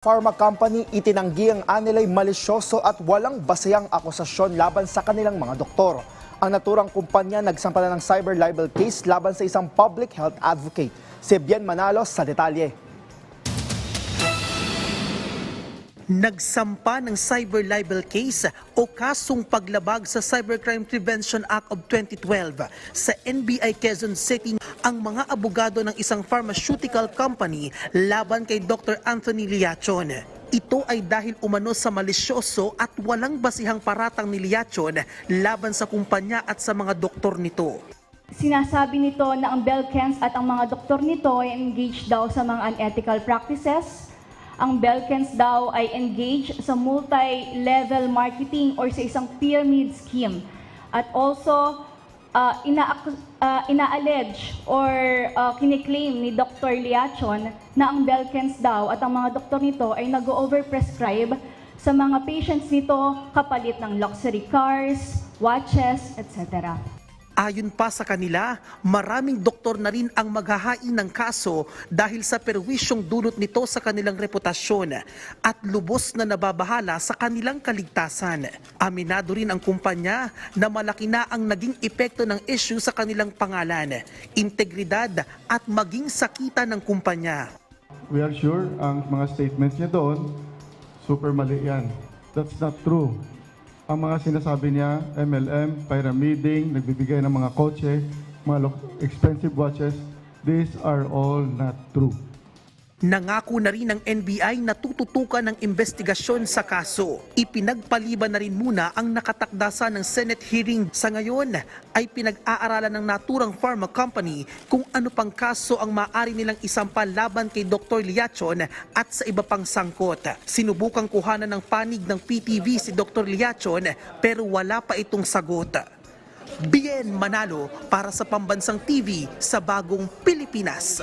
Pharma Company itinanggi ang anilay malisyoso at walang basayang akusasyon laban sa kanilang mga doktor. Ang naturang kumpanya nagsampa na ng cyber libel case laban sa isang public health advocate. Si Bien Manalo sa detalye. Nagsampa ng cyber libel case o kasong paglabag sa Cybercrime Prevention Act of 2012 sa NBI Quezon City ang mga abogado ng isang pharmaceutical company laban kay Dr. Anthony Liachon. Ito ay dahil umano sa malisyoso at walang basihang paratang ni Liachon laban sa kumpanya at sa mga doktor nito. Sinasabi nito na ang Belkens at ang mga doktor nito ay engaged daw sa mga unethical practices. Ang Belkens daw ay engaged sa multi-level marketing or sa isang pyramid scheme. At also, uh, ina uh, ina-allege or uh, kiniklaim ni Dr. Liachon na ang Belkens daw at ang mga doktor nito ay nag-overprescribe sa mga patients nito kapalit ng luxury cars, watches, etc. Ayon pa sa kanila, maraming doktor na rin ang maghahain ng kaso dahil sa perwisyong dulot nito sa kanilang reputasyon at lubos na nababahala sa kanilang kaligtasan. Aminado rin ang kumpanya na malaki na ang naging epekto ng issue sa kanilang pangalan, integridad at maging sakita ng kumpanya. We are sure ang mga statements niya doon, super mali yan. That's not true. Ang mga sinasabi niya, MLM, pyramiding, nagbibigay ng mga kotse, mga expensive watches, these are all not true. Nangako na rin ng NBI na tututukan ng investigasyon sa kaso. Ipinagpaliban na rin muna ang nakatakdasa ng Senate hearing. Sa ngayon ay pinag-aaralan ng naturang pharma company kung ano pang kaso ang maaari nilang isampa laban kay Dr. Liachon at sa iba pang sangkot. Sinubukang kuhanan ng panig ng PTV si Dr. Liachon pero wala pa itong sagot. Bien Manalo para sa Pambansang TV sa Bagong Pilipinas.